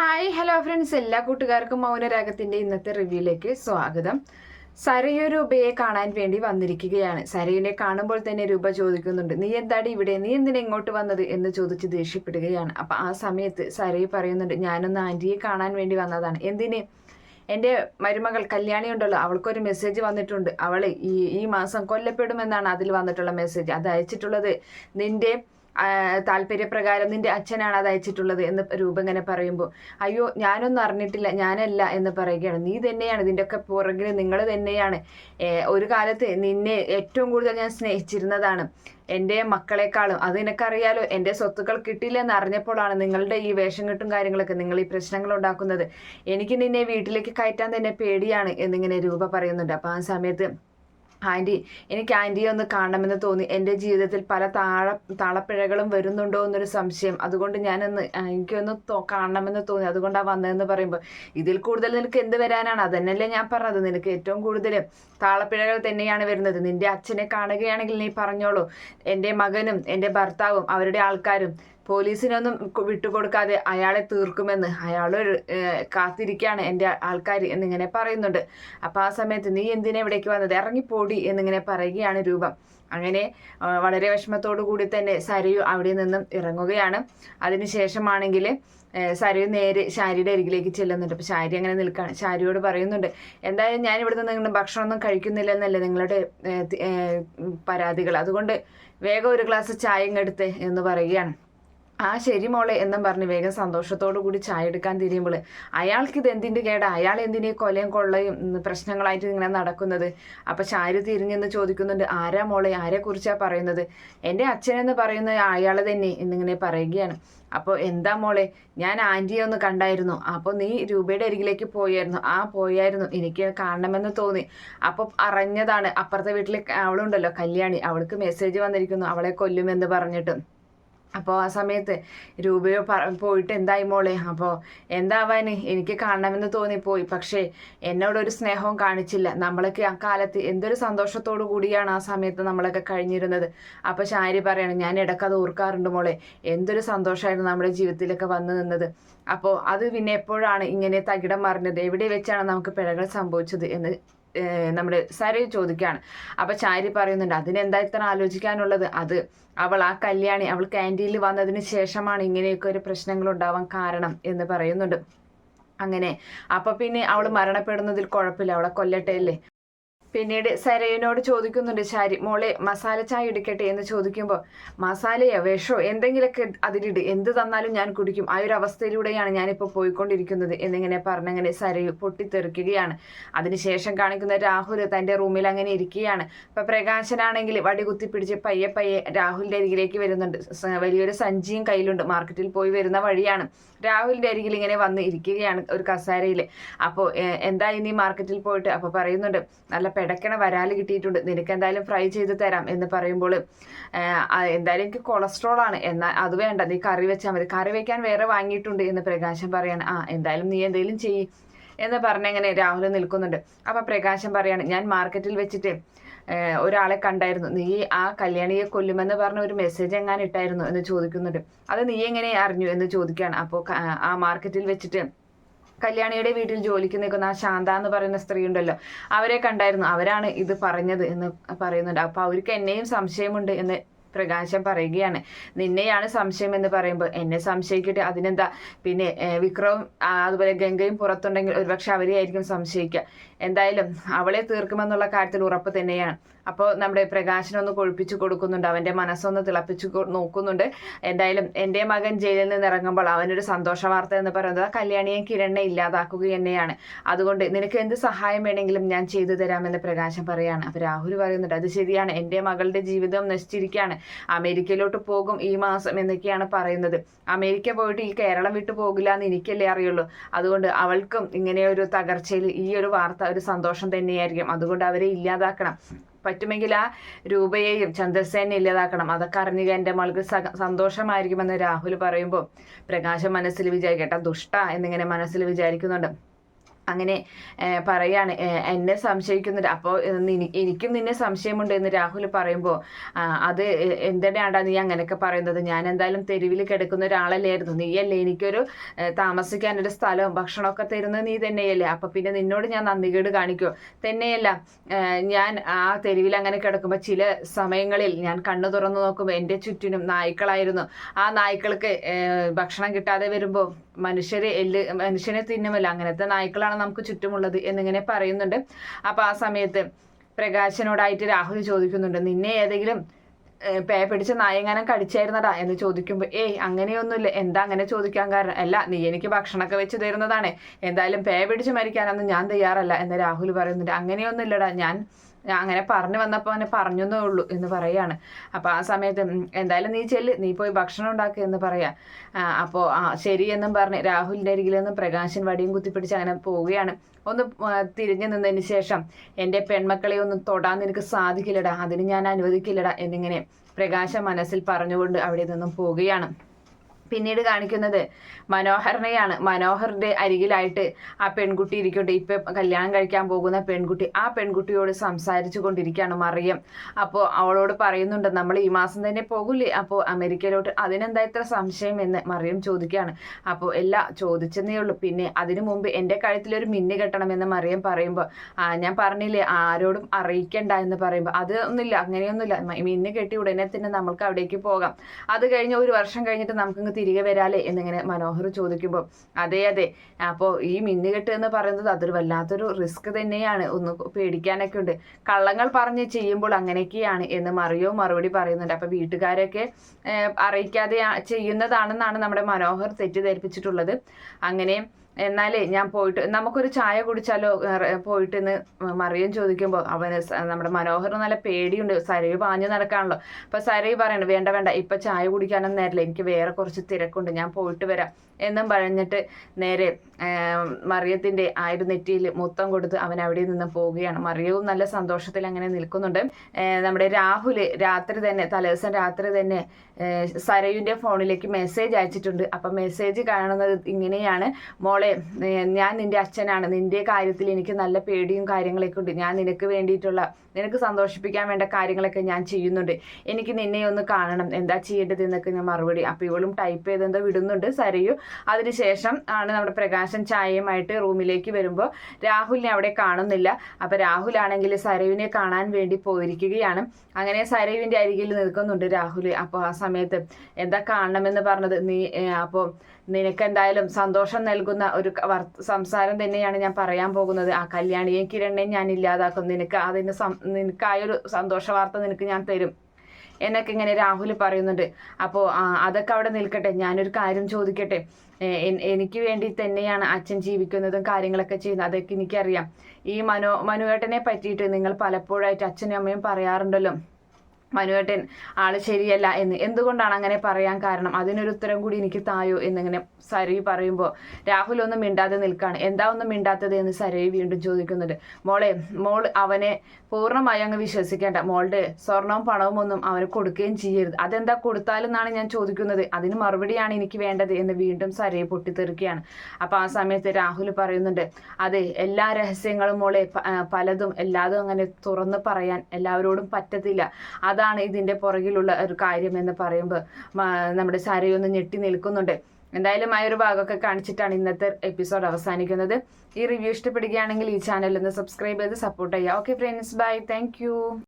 Hi hello friends എല്ലാ കൂട്ടുകാർക്കും മൗനരാഗത്തിന്റെ ഇന്നത്തെ റിവ്യൂയിലേക്ക് സ്വാഗതം. സരയു രൂപയെ കാണാൻ വേണ്ടി വന്നിരിക്കുകയാണ്. സരയുനെ കാണുമ്പോൾ തന്നെ രൂപ ചോദിക്കുന്നുണ്ട്. നീ എന്താടി ഇവിടെ? നീ എന്തിനാ ഇങ്ങോട്ട് വന്നത്? എന്ന് ചോദിച്ച് ദേഷ്യപ്പെടുകയാണ്. അപ്പൊ ആ സമയത്ത് സരയു പറയുന്നുണ്ട് ഞാനൊന്ന് ആന്റിയെ കാണാൻ വേണ്ടി വന്നതാണ്. എന്തിന്? എന്റെ മരുമകൾ കല്യാണി ഉണ്ടല്ലോ അവൾക്കൊരു മെസ്സേജ് വന്നിട്ടുണ്ട്. അവൾ ഈ ഈ മാസം കൊല്ലപ്പെടുമെന്നാണ് അതിൽ വന്നിട്ടുള്ള മെസ്സേജ് അത് അയച്ചിട്ടുള്ളത് നിന്റെ താല്പര്യപ്രകാരം നിന്റെ അച്ഛനാണ് അത് അയച്ചിട്ടുള്ളത് എന്ന് രൂപ ഇങ്ങനെ പറയുമ്പോൾ അയ്യോ ഞാനൊന്നും അറിഞ്ഞിട്ടില്ല ഞാനല്ല എന്ന് പറയുകയാണ്. നീ തന്നെയാണ് ഇതിന്റെ ഒക്കെ പുറകിൽ നിങ്ങൾ തന്നെയാണ്. ഒരു കാലത്ത് നിന്നെ ഏറ്റവും കൂടുതൽ ഞാൻ സ്നേഹിച്ചിരുന്നതാണ് എന്റെ മക്കളെക്കാളും. അത് നിനക്കറിയാലോ എന്റെ സ്വത്തുക്കൾ കിട്ടില്ലെന്ന് അറിഞ്ഞപ്പോഴാണ് നിങ്ങളുടെ ഈ വേഷം കെട്ടും കാര്യങ്ങളൊക്കെ നിങ്ങൾ ഈ പ്രശ്നങ്ങൾ ഉണ്ടാക്കുന്നത്. എനിക്ക് നിന്നെ വീട്ടിലേക്ക് കയറ്റാൻ തന്നെ പേടിയാണ് എന്നിങ്ങനെ രൂപ പറയുന്നുണ്ട്. അപ്പോൾ ആ സമയത്ത് ആന്റി എനിക്ക് ആന്റിയെ ഒന്ന് കാണണമെന്ന് തോന്നി. എന്റെ ജീവിതത്തിൽ പല താഴ താളപ്പിഴകളും വരുന്നുണ്ടോ എന്നൊരു സംശയം. അതുകൊണ്ട് ഞാനൊന്ന് എനിക്കൊന്ന് കാണണമെന്ന് തോന്നി. അതുകൊണ്ടാണ് വന്നതെന്ന് പറയുമ്പോൾ ഇതിൽ കൂടുതൽ നിനക്ക് എന്ത് വരാനാണ്? അതന്നെയല്ലേ ഞാൻ പറഞ്ഞത്. നിനക്ക് ഏറ്റവും കൂടുതൽ താളപ്പിഴകൾ തന്നെയാണ് വരുന്നത്. നിന്റെ അച്ഛനെ കാണുകയാണെങ്കിൽ നീ പറഞ്ഞോളൂ. എന്റെ മകനും എന്റെ ഭർത്താവും അവരുടെ ആൾക്കാരും പോലീസിനൊന്നും വിട്ടുകൊടുക്കാതെ അയാളെ തീർക്കുമെന്ന് അയാൾ കാത്തിരിക്കുകയാണ് എന്റെ ആൾക്കാർ എന്നിങ്ങനെ പറയുന്നുണ്ട്. അപ്പോൾ ആ സമയത്ത് നീ എന്തിനാ ഇവിടേക്ക് വന്നത്? ഇറങ്ങിപ്പോടി എന്നിങ്ങനെ പറയുകയാണ് രൂപം. അങ്ങനെ വളരെ വിഷമത്തോടു കൂടി തന്നെ സരയു അവിടെ നിന്നും ഇറങ്ങുകയാണ്. അതിനുശേഷമാണെങ്കിൽ സരയു നേരെ ശാരിയുടെ അരികിലേക്ക് ചെല്ലുന്നുണ്ട്. അപ്പോൾ ശാരി അങ്ങനെ നിൽക്കുകയാണ് ശാരിയോട് പറയുന്നുണ്ട് എന്തായാലും ഞാൻ ഇവിടെ നിന്ന് നിങ്ങളുടെ ഭക്ഷണമൊന്നും കഴിക്കുന്നില്ലെന്നല്ലേ നിങ്ങളുടെ ഏ, തി- ഏ, പരാതികൾ അതുകൊണ്ട് വേഗം ഒരു ഗ്ലാസ് ചായ ഇങ്ങെടുത്ത് എന്ന് പറയുകയാണ്. ആ ശരി മോളെ എന്നും പറഞ്ഞ് വേഗം സന്തോഷത്തോടു കൂടി ചായ എടുക്കാൻ തിരിയുമ്പോൾ അയാൾക്ക് ഇത് എന്തിന്റെ കേടാ? അയാൾ എന്തിനേ കൊലയും കൊള്ളയും പ്രശ്നങ്ങളായിട്ട് ഇങ്ങനെ നടക്കുന്നത്? അപ്പം ചാരു തിരിഞ്ഞെന്ന് ചോദിക്കുന്നുണ്ട് ആരാ മോളെ? ആരെ കുറിച്ചാ പറയുന്നത്? എന്റെ അച്ഛനെന്ന് പറയുന്ന അയാൾ തന്നെ എന്നിങ്ങനെ പറയുകയാണ്. അപ്പോൾ എന്താ മോളെ? ഞാൻ ആന്റിയെ ഒന്ന് കണ്ടായിരുന്നു. അപ്പോൾ നീ രൂപയുടെ അരികിലേക്ക് പോയായിരുന്നു. ആ പോയായിരുന്നു. എനിക്ക് കാണണമെന്ന് തോന്നി. അപ്പോൾ അറിഞ്ഞതാണ്. അപ്പുറത്തെ വീട്ടിൽ അവളുണ്ടല്ലോ കല്യാണി. അവൾക്ക് മെസ്സേജ് വന്നിരിക്കുന്നു. അവളെ കൊല്ലുമെന്ന് പറഞ്ഞിട്ട്. അപ്പോൾ ആ സമയത്ത് രൂപയോ പോയിട്ട് എന്തായി മോളെ? അപ്പോൾ എന്താവാന്? എനിക്ക് കാണണമെന്ന് തോന്നിപ്പോയി. പക്ഷേ എന്നോടൊരു സ്നേഹവും കാണിച്ചില്ല. നമ്മളൊക്കെ ആ കാലത്ത് എന്തൊരു സന്തോഷത്തോടു കൂടിയാണ് ആ സമയത്ത് നമ്മളൊക്കെ കഴിഞ്ഞിരുന്നത്. അപ്പോൾ ശാരി പറയണം ഞാൻ ഇടയ്ക്ക് അത് ഓർക്കാറുണ്ട് മോളെ. എന്തൊരു സന്തോഷമായിരുന്നു നമ്മുടെ ജീവിതത്തിലൊക്കെ വന്നു നിന്നത്. അപ്പോൾ അത് പിന്നെ എപ്പോഴാണ് ഇങ്ങനെ തകിടം മറിഞ്ഞത്? എവിടെ വെച്ചാണ് നമുക്ക് പിഴകൾ സംഭവിച്ചത്? എന്ന് നമ്മുടെ സരയു ചോദിക്കുകയാണ്. അപ്പൊ ചാരി പറയുന്നുണ്ട് അതിനെന്താ ഇത്ര ആലോചിക്കാനുള്ളത്? അത് അവൾ ആ കല്യാണി അവൾ ക്യാന്റീനിൽ വന്നതിന് ശേഷമാണ് ഇങ്ങനെയൊക്കെ ഒരു പ്രശ്നങ്ങൾ ഉണ്ടാവാൻ കാരണം എന്ന് പറയുന്നുണ്ട്. അങ്ങനെ അപ്പൊ പിന്നെ അവൾ മരണപ്പെടുന്നതിൽ കുഴപ്പമില്ല. അവളെ കൊല്ലട്ടെ അല്ലേ? പിന്നീട് സരയനോട് ചോദിക്കുന്നുണ്ട് ശാരി മോളെ മസാല ചായ എടുക്കട്ടെ? എന്ന് ചോദിക്കുമ്പോൾ മസാലയോ വിഷോ എന്തെങ്കിലുമൊക്കെ അതിലിട്. എന്ത് തന്നാലും ഞാൻ കുടിക്കും. ആ ഒരു അവസ്ഥയിലൂടെയാണ് ഞാനിപ്പോൾ പോയിക്കൊണ്ടിരിക്കുന്നത്. എന്നിങ്ങനെ പറഞ്ഞങ്ങനെ സരയു പൊട്ടിത്തെറിക്കുകയാണ്. അതിനുശേഷം കാണിക്കുന്ന രാഹുൽ തന്റെ റൂമിൽ അങ്ങനെ ഇരിക്കുകയാണ്. ഇപ്പം പ്രകാശനാണെങ്കിൽ വടി കുത്തിപ്പിടിച്ച് പയ്യെ പയ്യെ രാഹുലിന്റെ അരികിലേക്ക് വരുന്നുണ്ട്. വലിയൊരു സഞ്ചിയും കയ്യിലുണ്ട്. മാർക്കറ്റിൽ പോയി വരുന്ന വഴിയാണ്. രാഹുലിന്റെ അരികിൽ ഇങ്ങനെ വന്ന് ഇരിക്കുകയാണ് ഒരു കസാരയിൽ. അപ്പോൾ എന്താ ഇനി മാർക്കറ്റിൽ പോയിട്ട്? അപ്പോൾ പറയുന്നുണ്ട് നല്ല പിടക്കണ വരാൽ കിട്ടിയിട്ടുണ്ട്. നിനക്ക് എന്തായാലും ഫ്രൈ ചെയ്ത് തരാം എന്ന് പറയുമ്പോൾ എന്തായാലും എനിക്ക് കൊളസ്ട്രോൾ ആണ്. എന്നാൽ അത് വേണ്ട. നീ കറി വെച്ചാൽ മതി. കറി വെക്കാൻ വേറെ വാങ്ങിയിട്ടുണ്ട് എന്ന് പ്രകാശം പറയാണ്. ആ എന്തായാലും നീ എന്തെങ്കിലും ചെയ്യ് എന്ന് പറഞ്ഞങ്ങനെ രാഹുൽ നിൽക്കുന്നുണ്ട്. അപ്പം പ്രകാശം പറയാണ് ഞാൻ മാർക്കറ്റിൽ വെച്ചിട്ട് ഒരാളെ കണ്ടായിരുന്നു. നീ ആ കല്യാണിയെ കൊല്ലുമെന്ന് പറഞ്ഞ ഒരു മെസ്സേജ് എങ്ങാനും ഇട്ടായിരുന്നു എന്ന് ചോദിക്കുന്നുണ്ട്. അത് നീ എങ്ങനെ അറിഞ്ഞു എന്ന് ചോദിക്കുകയാണ്. അപ്പോൾ ആ മാർക്കറ്റിൽ വെച്ചിട്ട് കല്യാണിയുടെ വീട്ടിൽ ജോലിക്ക് നിൽക്കുന്ന ആ ശാന്ത എന്ന് പറയുന്ന സ്ത്രീ ഉണ്ടല്ലോ അവരെ കണ്ടായിരുന്നു. അവരാണ് ഇത് പറഞ്ഞത് എന്ന് പറയുന്നുണ്ട്. അപ്പോൾ അവർക്ക് എന്നെയും സംശയമുണ്ട് എന്ന് പ്രകാശം പറയുകയാണ്. നിന്നെയാണ് സംശയം എന്ന് പറയുമ്പോൾ എന്നെ സംശയിക്കട്ടെ അതിനെന്താ? പിന്നെ വിക്രവും അതുപോലെ ഗംഗയും പുറത്തുണ്ടെങ്കിൽ ഒരുപക്ഷെ അവരെയായിരിക്കും സംശയിക്കുക. എന്തായാലും അവളെ തീർക്കുമെന്നുള്ള കാര്യത്തിൽ ഉറപ്പ് തന്നെയാണ്. അപ്പോൾ നമ്മുടെ പ്രകാശനൊന്ന് കൊഴുപ്പിച്ചു കൊടുക്കുന്നുണ്ട്. അവന്റെ മനസ്സൊന്ന് തിളപ്പിച്ചു നോക്കുന്നുണ്ട്. എന്തായാലും എന്റെ മകൻ ജയിലിൽ നിന്ന് ഇറങ്ങുമ്പോൾ അവനൊരു സന്തോഷ വാർത്ത എന്ന് പറയുന്നത് കല്യാണിയെ കിരണ്ണെ ഇല്ലാതാക്കുക തന്നെയാണ്. അതുകൊണ്ട് നിനക്ക് എന്ത് സഹായം വേണമെങ്കിലും ഞാൻ ചെയ്തു തരാമെന്ന് പ്രകാശൻ പറയാണ്. അപ്പോൾ രാഹുൽ പറയുന്നുണ്ട് അത് ശരിയാണ്. എന്റെ മകളുടെ ജീവിതം നശിച്ചിരിക്കുകയാണ്. അമേരിക്കയിലോട്ട് പോകും ഈ മാസം എന്നൊക്കെയാണ് പറയുന്നത്. അമേരിക്ക പോയിട്ട് ഈ കേരളം വിട്ടു പോകില്ല എന്ന് എനിക്കല്ലേ അറിയുള്ളൂ. അതുകൊണ്ട് അവൾക്കും ഇങ്ങനെ ഒരു തകർച്ചയിൽ ഈ ഒരു വാർത്ത ഒരു സന്തോഷം തന്നെയായിരിക്കും. അതുകൊണ്ട് അവരെ ഇല്ലാതാക്കണം. പറ്റുമെങ്കിൽ ആ രൂപയെയും ചന്ദ്രസേനെ ഇല്ലാതാക്കണം. അതൊക്കെ അറിഞ്ഞുക എന്റെ മകൾക്ക് സന്തോഷമായിരിക്കുമെന്ന് രാഹുൽ പറയുമ്പോൾ പ്രകാശം മനസ്സിൽ വിചാരിക്കട്ടെ ദുഷ്ട എന്നിങ്ങനെ മനസ്സിൽ വിചാരിക്കുന്നുണ്ട്. അങ്ങനെ പറയാണ്. എന്നെ സംശയിക്കുന്നുണ്ട്. അപ്പോൾ എനിക്കും നിന്നെ സംശയമുണ്ട് എന്ന് രാഹുൽ പറയുമ്പോൾ അത് എന്തിനാണ്ടാ നീ അങ്ങനെയൊക്കെ പറയുന്നത്? ഞാൻ എന്തായാലും തെരുവിൽ കിടക്കുന്ന ഒരാളല്ലായിരുന്നു. നീയല്ലേ എനിക്കൊരു താമസിക്കാനൊരു സ്ഥലവും ഭക്ഷണമൊക്കെ തരുന്നത് നീ തന്നെയല്ലേ? അപ്പൊ പിന്നെ നിന്നോട് ഞാൻ നന്ദികേട് കാണിക്കുമോ തന്നെയല്ല ഞാൻ ആ തെരുവിൽ അങ്ങനെ കിടക്കുമ്പോൾ ചില സമയങ്ങളിൽ ഞാൻ കണ്ണു തുറന്നു നോക്കുമ്പോൾ എന്റെ ചുറ്റിനും നായ്ക്കളായിരുന്നു. ആ നായ്ക്കൾക്ക് ഭക്ഷണം കിട്ടാതെ വരുമ്പോൾ മനുഷ്യരെ എല്ല് മനുഷ്യനെ തിന്നുമല്ല. അങ്ങനത്തെ നായ്ക്കളാണ് നമുക്ക് ചുറ്റുമുള്ളത് എന്നിങ്ങനെ പറയുന്നുണ്ട്. അപ്പൊ ആ സമയത്ത് പ്രകാശനോടായിട്ട് രാഹുൽ ചോദിക്കുന്നുണ്ട് നിന്നെ ഏതെങ്കിലും പേ പിടിച്ച നായങ്ങാനം കടിച്ചായിരുന്നടാ? എന്ന് ചോദിക്കുമ്പോൾ ഏയ് അങ്ങനെയൊന്നുമില്ല. എന്താ അങ്ങനെ ചോദിക്കാൻ കാരണം? അല്ല നീ എനിക്ക് ഭക്ഷണമൊക്കെ വെച്ച് തരുന്നതാണ്. എന്തായാലും പേ പിടിച്ച് മരിക്കാനൊന്നും ഞാൻ തയ്യാറല്ല. എന്ന് രാഹുൽ പറയുന്നുണ്ട് അങ്ങനെയൊന്നുമില്ലടാ. ഞാൻ അങ്ങനെ പറഞ്ഞു വന്നപ്പോൾ അവനെ പറഞ്ഞതേ ഉള്ളൂ എന്ന് പറയാണ് അപ്പോൾ ആ സമയത്ത് എന്തായാലും നീ ചെല്ല് നീ പോയി ഭക്ഷണം ഉണ്ടാക്കുക എന്ന് പറയാം. അപ്പോൾ ആ ശരി എന്നും പറഞ്ഞ് രാഹുലിന്റെ അരികിൽ നിന്ന് പ്രകാശൻ വടിയും കുത്തിപ്പിടിച്ച് അങ്ങനെ പോവുകയാണ്. ഒന്ന് തിരിഞ്ഞു നിന്നതിന് ശേഷം എന്റെ പെൺമക്കളെ ഒന്നും തൊടാൻ നിനക്ക് സാധിക്കില്ലടാ അതിന് ഞാൻ അനുവദിക്കില്ലടാ എന്നിങ്ങനെ പ്രകാശം മനസ്സിൽ പറഞ്ഞുകൊണ്ട് അവിടെ നിന്നും പോവുകയാണ്. പിന്നീട് കാണിക്കുന്നത് മനോഹരനെയാണ്. മനോഹറിന്റെ അരികിലായിട്ട് ആ പെൺകുട്ടി ഇരിക്കട്ടെ. ഇപ്പൊ കല്യാണം കഴിക്കാൻ പോകുന്ന പെൺകുട്ടി ആ പെൺകുട്ടിയോട് സംസാരിച്ചു കൊണ്ടിരിക്കുകയാണ് മറിയം. അപ്പോൾ അവളോട് പറയുന്നുണ്ട് നമ്മൾ ഈ മാസം തന്നെ പോകൂലേ? അപ്പോൾ അമേരിക്കയിലോട്ട് അതിനെന്താ ഇത്ര സംശയം? എന്ന് മറിയം ചോദിക്കുകയാണ്. അപ്പോൾ എല്ലാ ചോദിച്ചെന്നേ ഉള്ളൂ. പിന്നെ അതിനു മുമ്പ് എന്റെ കഴുത്തിലൊരു മിന്നി കെട്ടണമെന്ന് മറിയം പറയുമ്പോൾ ഞാൻ പറഞ്ഞില്ലേ ആരോടും അറിയിക്കണ്ട എന്ന് പറയുമ്പോൾ അത് ഒന്നുമില്ല അങ്ങനെയൊന്നുമില്ല. മിന്നി കെട്ടി ഉടനെ തന്നെ നമ്മൾക്ക് അവിടേക്ക് പോകാം. അത് കഴിഞ്ഞ് ഒരു വർഷം കഴിഞ്ഞിട്ട് നമുക്കിങ്ങ് തിരികെ വരാലേ എന്നിങ്ങനെ മനോഹർ ചോദിക്കുമ്പോൾ അതെ അതെ. അപ്പോൾ ഈ മിന്നുകെട്ട് എന്ന് പറയുന്നത് അതൊരു വല്ലാത്തൊരു റിസ്ക് തന്നെയാണ്. ഒന്ന് പേടിക്കാനൊക്കെ ഉണ്ട്. കള്ളങ്ങൾ പറഞ്ഞ് ചെയ്യുമ്പോൾ അങ്ങനെയൊക്കെയാണ് എന്ന് മറിയോ മറുപടി പറയുന്നുണ്ട്. അപ്പോൾ വീട്ടുകാരൊക്കെ അറിയിക്കാതെ ചെയ്യുന്നതാണെന്നാണ് നമ്മുടെ മനോഹർ തെറ്റിദ്ധരിപ്പിച്ചിട്ടുള്ളത്. അങ്ങനെ എന്നാലേ ഞാൻ പോയിട്ട് നമുക്കൊരു ചായ കുടിച്ചാലോ? പോയിട്ട് എന്ന് മറിയം ചോദിക്കുമ്പോൾ അവന് നമ്മുടെ മനോഹർ നല്ല പേടിയുണ്ട്. സരയു പാഞ്ഞു നടക്കാണല്ലോ. അപ്പൊ സരയു പറയണ വേണ്ട വേണ്ട ഇപ്പൊ ചായ കുടിക്കാനൊന്നും നേരില്ല. എനിക്ക് വേറെ കുറച്ച് തിരക്കുണ്ട്. ഞാൻ പോയിട്ട് വരാം. എന്നും പറഞ്ഞിട്ട് നേരെ മറിയത്തിന്റെ ആയിരം നെറ്റിയിൽ മൊത്തം കൊടുത്ത് അവൻ അവിടെ നിന്ന് പോവുകയാണ്. മറിയവും നല്ല സന്തോഷത്തിൽ അങ്ങനെ നിൽക്കുന്നുണ്ട്. നമ്മുടെ രാഹുൽ രാത്രി തന്നെ തലേദിവസം രാത്രി തന്നെ സരയുന്റെ ഫോണിലേക്ക് മെസ്സേജ് അയച്ചിട്ടുണ്ട്. അപ്പൊ മെസ്സേജ് കാണുന്നത് ഇങ്ങനെയാണ്. മോളെ ഞാൻ നിന്റെ അച്ഛനാണ്. നിന്റെ കാര്യത്തിൽ എനിക്ക് നല്ല പേടിയും കാര്യങ്ങളൊക്കെ ഉണ്ട്. ഞാൻ നിനക്ക് വേണ്ടിയിട്ടുള്ള നിനക്ക് സന്തോഷിപ്പിക്കാൻ വേണ്ട കാര്യങ്ങളൊക്കെ ഞാൻ ചെയ്യുന്നുണ്ട്. എനിക്ക് നിന്നെ ഒന്ന് കാണണം. എന്താ ചെയ്യേണ്ടത് എന്നൊക്കെ ഞാൻ മറുപടി. അപ്പൊ ഇവളും ടൈപ്പ് ചെയ്തെന്തോ വിടുന്നുണ്ട് സരയു. അതിനുശേഷം ആണ് നമ്മുടെ പ്രകാശൻ ചായയുമായിട്ട് റൂമിലേക്ക് വരുമ്പോൾ രാഹുലിനെ അവിടെ കാണുന്നില്ല. അപ്പൊ രാഹുൽ ആണെങ്കിൽ സരയുവിനെ കാണാൻ വേണ്ടി പോയിരിക്കുകയാണ്. അങ്ങനെ സരയുവിന്റെ അരികിൽ നിൽക്കുന്നുണ്ട് രാഹുൽ അപ്പോൾ ആ സമയത്ത് എന്താ കാണണമെന്ന് പറഞ്ഞത്? നീ അപ്പോൾ നിനക്ക് എന്തായാലും സന്തോഷം നൽകുന്ന ഒരു സംസാരം തന്നെയാണ് ഞാൻ പറയാൻ പോകുന്നത്. ആ കല്യാണിയെയും കിരണിനെയും ഞാൻ ഇല്ലാതാക്കും. നിനക്ക് അതിന് നിനക്കായൊരു സന്തോഷ വാർത്ത നിനക്ക് ഞാൻ തരും. എന്നൊക്കെ ഇങ്ങനെ രാഹുൽ പറയുന്നുണ്ട്. അപ്പോൾ അതൊക്കെ അവിടെ നിൽക്കട്ടെ. ഞാനൊരു കാര്യം ചോദിക്കട്ടെ. എനിക്ക് വേണ്ടി തന്നെയാണ് അച്ഛൻ ജീവിക്കുന്നതും കാര്യങ്ങളൊക്കെ ചെയ്യുന്നത്. അതൊക്കെ എനിക്കറിയാം. ഈ മനോ മനുവേട്ടനെ പറ്റിയിട്ട് നിങ്ങൾ പലപ്പോഴായിട്ട് അച്ഛനും അമ്മയും പറയാറുണ്ടല്ലോ. മനുവേട്ടൻ ആൾ ശരിയല്ല എന്ന് എന്തുകൊണ്ടാണ് അങ്ങനെ പറയാൻ കാരണം? അതിനൊരു ഉത്തരം കൂടി എനിക്ക് തായോ എന്നിങ്ങനെ സരവി പറയുമ്പോൾ രാഹുൽ ഒന്നും മിണ്ടാതെ നിൽക്കുകയാണ് എന്താ ഒന്നും മിണ്ടാത്തത്? എന്ന് സരവി വീണ്ടും ചോദിക്കുന്നുണ്ട് മോളെ മോൾ അവനെ പൂർണമായി അങ്ങ് വിശ്വസിക്കേണ്ട. മോളുടെ സ്വർണവും പണവും ഒന്നും അവന് കൊടുക്കുകയും ചെയ്യരുത്. അതെന്താ കൊടുത്താലെന്നാണ് ഞാൻ ചോദിക്കുന്നത്. അതിന് മറുപടിയാണ് എനിക്ക് വേണ്ടത് എന്ന് വീണ്ടും സരവി പൊട്ടിത്തെറിക്കുകയാണ്. അപ്പം ആ സമയത്ത് രാഹുൽ പറയുന്നുണ്ട് അതെ എല്ലാ രഹസ്യങ്ങളും മോളെ പലതും എല്ലാതും അങ്ങനെ തുറന്ന് പറയാൻ എല്ലാവരോടും പറ്റത്തില്ല. അതാണ് ഇതിന്റെ പുറകിലുള്ള ഒരു കാര്യം എന്ന് പറയുമ്പോൾ നമ്മുടെ ഒന്ന് ഞെട്ടി നിൽക്കുന്നുണ്ട്. എന്തായാലും ആ ഒരു ഭാഗമൊക്കെ കാണിച്ചിട്ടാണ് ഇന്നത്തെ എപ്പിസോഡ് അവസാനിക്കുന്നത്. ഈ റിവ്യൂ ഇഷ്ടപ്പെടുകയാണെങ്കിൽ ഈ ചാനൽ ഒന്ന് സബ്സ്ക്രൈബ് ചെയ്ത് സപ്പോർട്ട് ചെയ്യുക. Okay friends bye thank